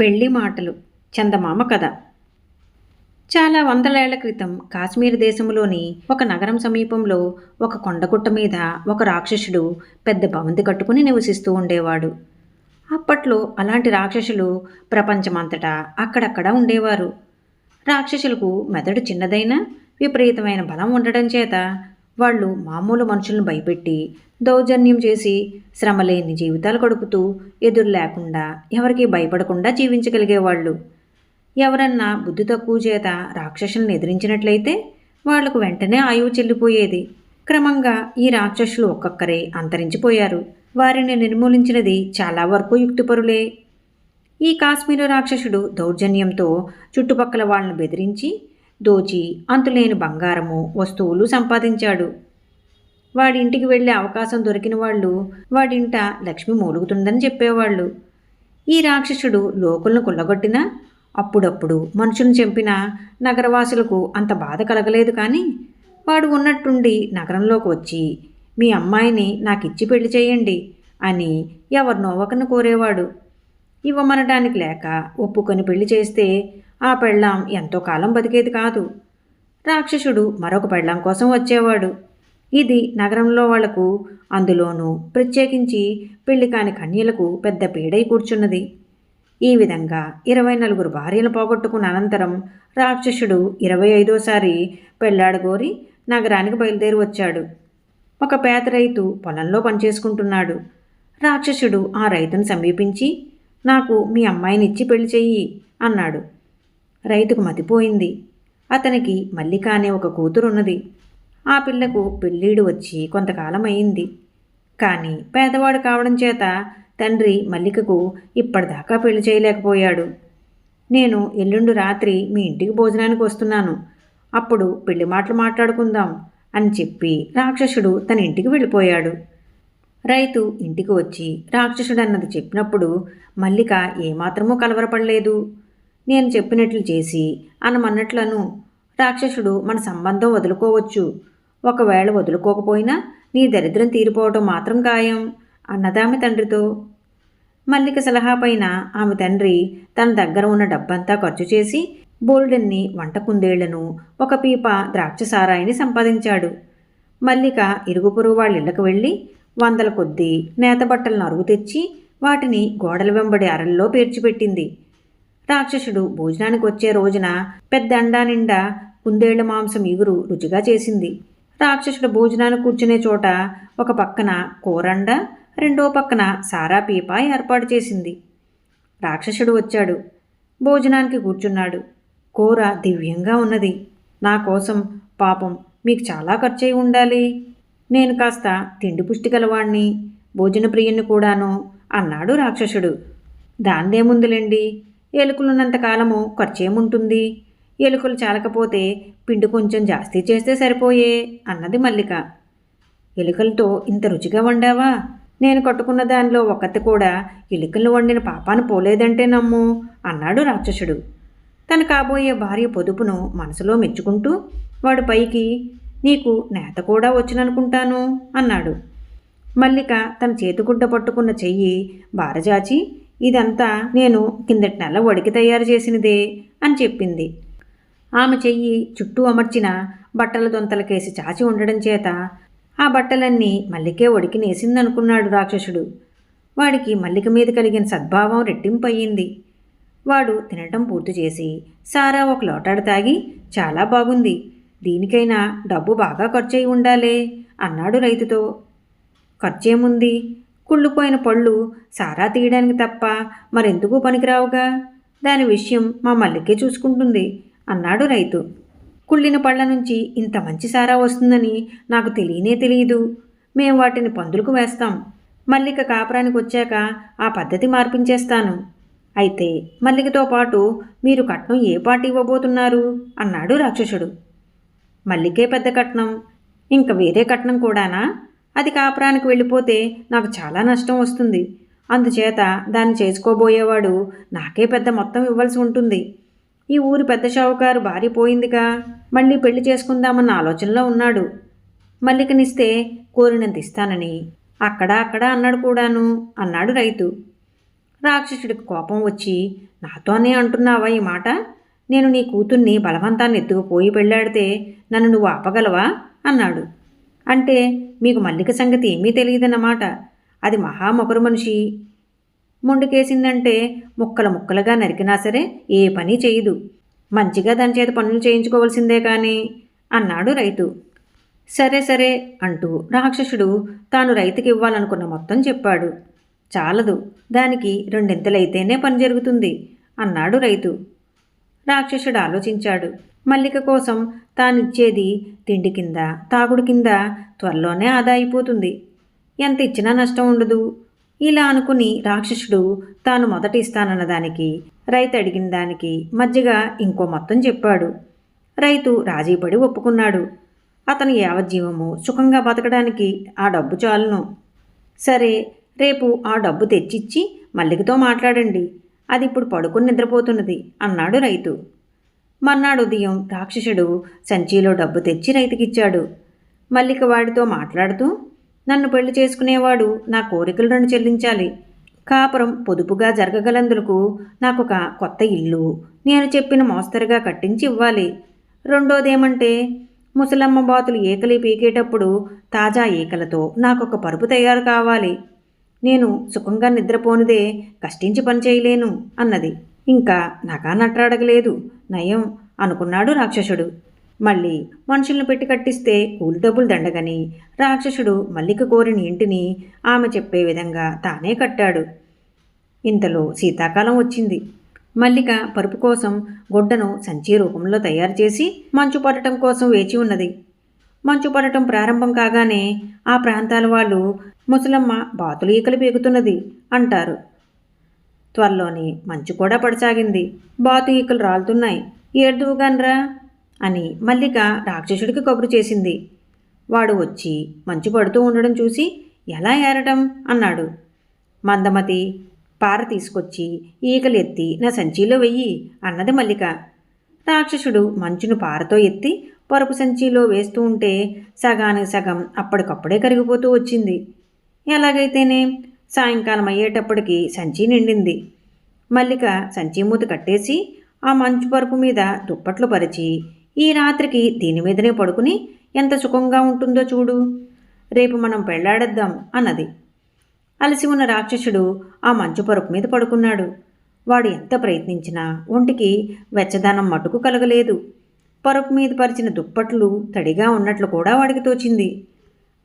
పెళ్ళి మాటలు. చందమామ కథ. చాలా వందలేళ్ళ క్రితం కాశ్మీర్ దేశంలోని ఒక నగరం సమీపంలో ఒక కొండగుట్ట మీద ఒక రాక్షసుడు పెద్ద భవంతి కట్టుకుని నివసిస్తూ ఉండేవాడు. అప్పట్లో అలాంటి రాక్షసులు ప్రపంచమంతటా అక్కడక్కడ ఉండేవారు. రాక్షసులకు మెదడు చిన్నదైనా విపరీతమైన బలం ఉండడం చేత వాళ్ళు మామూలు మనుషులను భయపెట్టి దౌర్జన్యం చేసి శ్రమలేని జీవితాలు గడుపుతూ ఎదురు లేకుండా ఎవరికి భయపడకుండా జీవించగలిగేవాళ్ళు. ఎవరన్నా బుద్ధి తక్కువ చేత రాక్షసులను ఎదిరించినట్లయితే వాళ్ళకు వెంటనే ఆయువు చెల్లిపోయేది. క్రమంగా ఈ రాక్షసులు ఒక్కొక్కరే అంతరించిపోయారు. వారిని నిర్మూలించినది చాలా వరకు యుక్తిపరులే. ఈ కాశ్మీరు రాక్షసుడు దౌర్జన్యంతో చుట్టుపక్కల వాళ్ళను బెదిరించి దోచి అంతులేని బంగారము వస్తువులు సంపాదించాడు. వాడింటికి వెళ్ళే అవకాశం దొరికిన వాళ్ళు వాడింట లక్ష్మి మూలుగుతుందని చెప్పేవాళ్ళు. ఈ రాక్షసుడు లోకులను కుల్లగొట్టినా అప్పుడప్పుడు మనుషులను చంపిన నగరవాసులకు అంత బాధ కలగలేదు కానీ వాడు ఉన్నట్టుండి నగరంలోకి వచ్చి మీ అమ్మాయిని నాకిచ్చి పెళ్ళి చేయండి అని ఎవరినో ఒకరిని కోరేవాడు. ఇవ్వమనడానికి లేక ఒప్పుకొని పెళ్ళి చేస్తే ఆ పెళ్ళాం ఎంతో కాలం బతికేది కాదు. రాక్షసుడు మరొక పెళ్ళాం కోసం వచ్చేవాడు. ఇది నగరంలో వాళ్ళకు అందులోనూ ప్రత్యేకించి పెళ్ళి కాని కన్యలకు పెద్ద పీడై కూర్చున్నది. ఈ విధంగా ఇరవై నలుగురు భార్యలు పోగొట్టుకున్న అనంతరం రాక్షసుడు ఇరవై ఐదోసారి పెళ్ళాడగోరి నగరానికి బయలుదేరి వచ్చాడు. ఒక పేద రైతు పొలంలో పనిచేసుకుంటున్నాడు. రాక్షసుడు ఆ రైతును సమీపించి నాకు మీ అమ్మాయినిచ్చి పెళ్ళి చెయ్యి అన్నాడు. రైతుకు మతిపోయింది. అతనికి మల్లిక అనే ఒక కూతురున్నది. ఆ పిల్లకు పెళ్ళీడు వచ్చి కొంతకాలం అయింది కానీ పేదవాడు కావడం చేత తండ్రి మల్లికకు ఇప్పటిదాకా పెళ్ళి చేయలేకపోయాడు. నేను ఎల్లుండి రాత్రి మీ ఇంటికి భోజనానికి వస్తున్నాను. అప్పుడు పెళ్ళి మాటలు మాట్లాడుకుందాం అని చెప్పి రాక్షసుడు తన ఇంటికి వెళ్ళిపోయాడు. రైతు ఇంటికి వచ్చి రాక్షసుడు అన్నది చెప్పినప్పుడు మల్లిక ఏమాత్రమూ కలవరపడలేదు. నేను చెప్పినట్లు చేసి అనమన్నట్లను. రాక్షసుడు మన సంబంధం వదులుకోవచ్చు. ఒకవేళ వదులుకోకపోయినా నీ దరిద్రం తీరిపోవటం మాత్రం ఖాయం అన్నదామె తండ్రితో. మల్లిక సలహా పైన ఆమె తండ్రి తన దగ్గర ఉన్న డబ్బంతా ఖర్చు చేసి బోల్డెన్ని వంట కుందేళ్ళను ఒక పీప ద్రాక్ష సారాయిని సంపాదించాడు. మల్లిక ఇరుగు పొరుగు వాళ్ళ ఇళ్ళకు వెళ్ళి వందల కొద్దీ నేత బట్టలను అరుగు తెచ్చి వాటిని గోడల వెంబడి అరల్లో పేర్చిపెట్టింది. రాక్షసుడు భోజనానికి వచ్చే రోజున పెద్ద అండా నిండా కుందేళ్ళ మాంసం ఇగురు రుచిగా చేసింది. రాక్షసుడు భోజనాన్ని కూర్చునే చోట ఒక పక్కన కూరండ రెండో పక్కన సారా పీప ఏర్పాటు చేసింది. రాక్షసుడు వచ్చాడు. భోజనానికి కూర్చున్నాడు. కూర దివ్యంగా ఉన్నది. నా కోసం పాపం మీకు చాలా ఖర్చయి ఉండాలి. నేను కాస్త తిండి పుష్టి గలవాణ్ణి భోజన ప్రియుణ్ణి కూడాను అన్నాడు రాక్షసుడు. దాందేముందులేండి ఎలుకలున్నంత కాలము ఖర్చేముంటుంది? ఎలుకలు చాలకపోతే పిండి కొంచెం జాస్తి చేస్తే సరిపోయే అన్నది మల్లిక. ఎలుకలతో ఇంత రుచిగా వండావా? నేను కట్టుకున్న దానిలో ఒకటి కూడా ఎలుకలు వండిన పాపాను పోలేదంటే నమ్ము అన్నాడు రాక్షసుడు. తన కాబోయే భార్య పొదుపును మనసులో మెచ్చుకుంటూ వాడు పైకి నీకు నేత కూడా వచ్చిననుకుంటాను అన్నాడు. మల్లిక తన చేతిగుడ్డ పట్టుకున్న చెయ్యి బారజాచి ఇదంతా నేను కిందటి నెల వడికి తయారు చేసినదే అని చెప్పింది. ఆమె చెయ్యి చుట్టూ అమర్చిన బట్టల దొంతలకేసి చాచి ఉండడం చేత ఆ బట్టలన్నీ మల్లికే ఒడికి నేసిందనుకున్నాడు రాక్షసుడు. వాడికి మల్లిక మీద కలిగిన సద్భావం రెట్టింపయ్యింది. వాడు తినటం పూర్తి చేసి సారా ఒక లోటాడు తాగి చాలా బాగుంది. దీనికైనా డబ్బు బాగా ఖర్చయి ఉండాలే అన్నాడు రైతుతో. ఖర్చేముంది? కుళ్ళిపోయిన పళ్ళు సారా తీయడానికి తప్ప మరెందుకు పనికిరావుగా? దాని విషయం మా మల్లికే చూసుకుంటుంది అన్నాడు రైతు. కుళ్ళిన పళ్ళ నుంచి ఇంత మంచి సారా వస్తుందని నాకు తెలియనే తెలియదు మేము వాటిని పందులకు వేస్తాం. మల్లిక కాపురానికి వచ్చాక ఆ పద్ధతి మార్పించేస్తాను. అయితే మల్లికతో పాటు మీరు కట్నం ఏ పాటి ఇవ్వబోతున్నారు? అన్నాడు రాక్షసుడు. మల్లికే పెద్ద కట్నం. ఇంక వేరే కట్నం కూడానా? అది కాపురానికి వెళ్ళిపోతే నాకు చాలా నష్టం వస్తుంది. అందుచేత దాన్ని చేసుకోబోయేవాడు నాకే పెద్ద మొత్తం ఇవ్వాల్సి ఉంటుంది. ఈ ఊరి పెద్ద షావుకారు భార్య పోయిందిగా. మళ్ళీ పెళ్ళి చేసుకుందామన్న ఆలోచనలో ఉన్నాడు. మల్లికనిస్తే కోరినంత ఇస్తానని. అక్కడ అక్కడ అన్నాడు కూడాను అన్నాడు రైతు. రాక్షసుడికి కోపం వచ్చి నాతోనే అంటున్నావా ఈ మాట? నేను నీ కూతుర్ని బలవంతాన్ని ఎత్తుకుపోయి పెళ్ళాడితే నన్ను నువ్వు ఆపగలవా? అన్నాడు. అంటే మీకు మల్లిక సంగతి ఏమీ తెలియదన్నమాట. అది మహామొకరు మనిషి. మొండుకేసిందంటే ముక్కలు ముక్కలుగా నరికినా సరే ఏ పని చేయదు. మంచిగా దాని చేత పనులు చేయించుకోవాల్సిందే కానీ అన్నాడు రైతు. సరే సరే అంటూ రాక్షసుడు తాను రైతుకి ఇవ్వాలనుకున్న మొత్తం చెప్పాడు. చాలదు దానికి రెండింతలైతేనే పని జరుగుతుంది అన్నాడు రైతు. రాక్షసుడు ఆలోచించాడు. మల్లిక కోసం తానిచ్చేది తిండి కింద తాగుడు కింద త్వరలోనే ఆదా అయిపోతుంది. ఎంత ఇచ్చినా నష్టం ఉండదు. ఇలా అనుకుని రాక్షసుడు తాను మొదట ఇస్తానన్న దానికి రైతు అడిగిన దానికి మధ్యగా ఇంకో మొత్తం చెప్పాడు. రైతు రాజీపడి ఒప్పుకున్నాడు. అతని యావజ్జీవము సుఖంగా బతకడానికి ఆ డబ్బు చాలును. సరే రేపు ఆ డబ్బు తెచ్చిచ్చి మల్లికతో మాట్లాడండి. అది ఇప్పుడు పడుకుని నిద్రపోతున్నది అన్నాడు రైతు. మర్నాడు ఉదయం రాక్షసుడు సంచిలో డబ్బు తెచ్చి రైతుకిచ్చాడు. మల్లిక వాడితో మాట్లాడుతూ నన్ను పెళ్ళి చేసుకునేవాడు నా కోరికలు చెల్లించాలి. కాపురం పొదుపుగా జరగగలందుకు నాకు ఒక కొత్త ఇల్లు నేను చెప్పిన మోస్తరుగా కట్టించి ఇవ్వాలి. రెండోదేమంటే ముసలమ్మ బాతులు ఈకలి పీకేటప్పుడు తాజా ఈకలతో నాకొక పరుపు తయారు కావాలి. నేను సుఖంగా నిద్రపోనిదే కష్టించి పని చేయలేను అన్నది. ఇంకా నగా నట్రాడగలేదు. నయం అనుకున్నాడు రాక్షసుడు. మళ్ళీ మనుషులను పెట్టి కట్టిస్తే కూలి డబ్బులు దండగని రాక్షసుడు మల్లిక కోరిన ఇంటిని ఆమె చెప్పే విధంగా తానే కట్టాడు. ఇంతలో శీతాకాలం వచ్చింది. మల్లిక పరుపు కోసం గుడ్డను సంచి రూపంలో తయారు చేసి మంచు పడటం కోసం వేచి ఉన్నది. మంచు పడటం ప్రారంభం కాగానే ఆ ప్రాంతాల వాళ్ళు ముసలమ్మ బాతులు ఈకలు పేగుతున్నది అంటారు. త్వరలోనే మంచు కూడా పడసాగింది. బాతు ఈకలు రాలుతున్నాయి. ఏడుదువుగాన్రా? అని మల్లిక రాక్షసుడికి కబురు చేసింది. వాడు వచ్చి మంచు పడుతూ ఉండడం చూసి ఎలా ఏరటం? అన్నాడు. మందమతి పార తీసుకొచ్చి ఈకలు ఎత్తి నా సంచిలో వెయ్యి అన్నది మల్లిక. రాక్షసుడు మంచును పారతో ఎత్తి పరుపు సంచిలో వేస్తూ ఉంటే సగానికి సగం అప్పటికప్పుడే కరిగిపోతూ వచ్చింది. ఎలాగైతేనే సాయంకాలం అయ్యేటప్పటికి సంచి నిండింది. మల్లిక సంచి మూత కట్టేసి ఆ మంచు పరుపు మీద దుప్పట్లు పరిచి ఈ రాత్రికి దీని మీదనే పడుకుని ఎంత సుఖంగా ఉంటుందో చూడు. రేపు మనం పెళ్ళాడద్దాం అన్నది. అలసి ఉన్న రాక్షసుడు ఆ మంచు పరుపు మీద పడుకున్నాడు. వాడు ఎంత ప్రయత్నించినా ఒంటికి వెచ్చదనం మటుకు కలగలేదు. పరుపు మీద పరిచిన దుప్పట్లు తడిగా ఉన్నట్లు కూడా వాడికి తోచింది.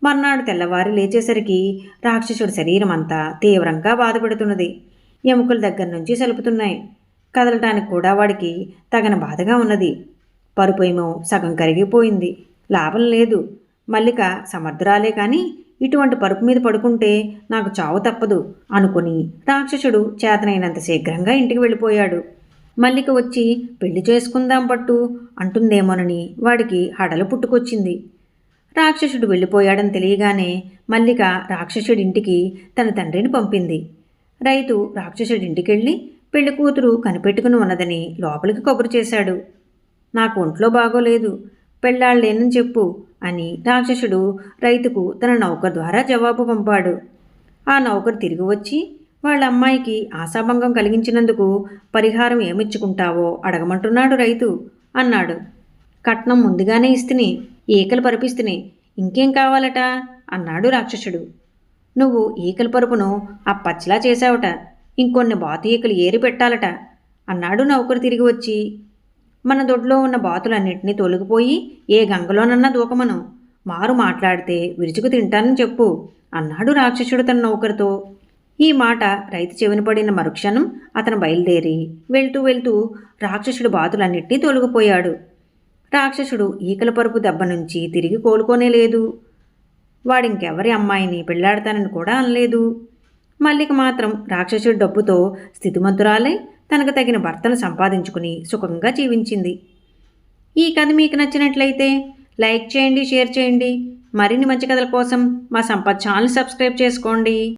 మర్నాడు తెల్లవారి లేచేసరికి రాక్షసుడి శరీరం అంతా తీవ్రంగా బాధపడుతున్నది. ఎముకల దగ్గర నుంచి సలుపుతున్నాయి. కదలటానికి కూడా వాడికి తగన బాధగా ఉన్నది. పరుపేమో సగం కరిగిపోయింది. లాభం లేదు. మల్లిక సమర్థురాలే కానీ ఇటువంటి పరుపు మీద పడుకుంటే నాకు చావు తప్పదు అనుకుని రాక్షసుడు చేతనైనంత శీఘ్రంగా ఇంటికి వెళ్ళిపోయాడు. మల్లిక వచ్చి పెళ్ళి చేసుకుందాం పట్టు అంటుందేమోనని వాడికి హడలు పుట్టుకొచ్చింది. రాక్షసుడు వెళ్ళిపోయాడని తెలియగానే మల్లిక రాక్షసుడింటికి తన తండ్రిని పంపింది. రైతు రాక్షసుడింటికెళ్ళి పెళ్ళి కూతురు కనిపెట్టుకుని ఉన్నదని లోపలికి కబురు చేశాడు. నాకు ఒంట్లో బాగోలేదు పెళ్ళాళ్ళేనని చెప్పు అని రాక్షసుడు రైతుకు తన నౌకర్ ద్వారా జవాబు పంపాడు. ఆ నౌకరు తిరిగి వచ్చి వాళ్ళ అమ్మాయికి ఆశాభంగం కలిగించినందుకు పరిహారం ఏమిచ్చుకుంటావో అడగమంటున్నాడు రైతు అన్నాడు. కట్నం ముందుగానే ఇస్తుని ఈకలు పరిపిస్తుని. ఇంకేం కావాలట? అన్నాడు రాక్షసుడు. నువ్వు ఈకల పరుపును ఆ పచ్చలా చేశావుట. ఇంకొన్ని బాతు ఈకలు ఏరి పెట్టాలట. అన్నాడు నౌకరు తిరిగి వచ్చి. మన దొడ్లో ఉన్న బాతులన్నింటినీ తొలగిపోయి ఏ గంగలోనన్నా దూకమను. మారు మాట్లాడితే విరుచుకు తింటానని చెప్పు అన్నాడు రాక్షసుడు తన నౌకరితో. ఈ మాట రైతు చెవిన పడిన మరుక్షణం అతను బయలుదేరి వెళ్తూ వెళ్తూ రాక్షసుడు బాతులన్నింటినీ తొలగిపోయాడు. రాక్షసుడు ఈకల పరుపు దెబ్బ నుంచి తిరిగి కోలుకోనే లేదు. వాడింకెవరి అమ్మాయిని పెళ్ళాడతానని కూడా అనలేదు. మల్లిక మాత్రం రాక్షసుడి డబ్బుతో స్థితిమంతురాలై తనకు తగిన భర్తను సంపాదించుకుని సుఖంగా జీవించింది. ఈ కథ మీకు నచ్చినట్లయితే లైక్ చేయండి షేర్ చేయండి. మరిన్ని మంచి కథల కోసం మా సంపత్ ఛానల్ సబ్స్క్రైబ్ చేసుకోండి.